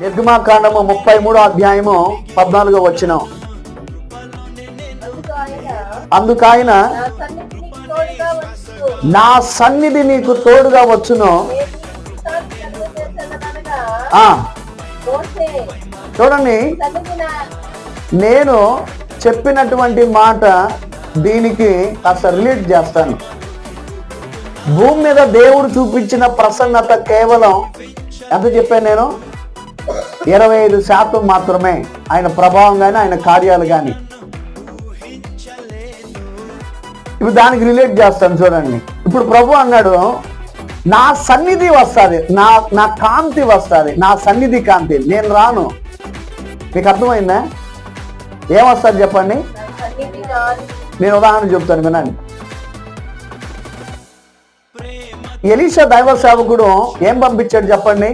నిర్గమాకాండము ముప్పై మూడో అధ్యాయము పద్నాలుగో వచ్చిన అందుకైన నా సన్నిధి నీకు తోడుగా వచ్చును. ఆ చూడండి. నేను చెప్పినటువంటి మాట దీనికి కాస్త రిలేట్ చేస్తాను. భూమి మీద దేవుడు చూపించిన ప్రసన్నత కేవలం ఎంత చెప్పాను నేను? ఇరవై ఐదు శాతం మాత్రమే ఆయన ప్రభావం కానీ ఆయన కార్యాలు కానీ ఇప్పుడు దానికి రిలేట్ చేస్తాను చూడండి. ఇప్పుడు ప్రభు అన్నాడు నా సన్నిధి వస్తుంది నా నా కాంతి వస్తుంది నా సన్నిధి కాంతి నేను రాను. మీకు అర్థమైందా? ఏమొస్తుంది చెప్పండి? నేను ఉదాహరణ చెప్తాను వినండి. ఎలీషా దైవ సేవకుడు ఏం పంపించాడు చెప్పండి?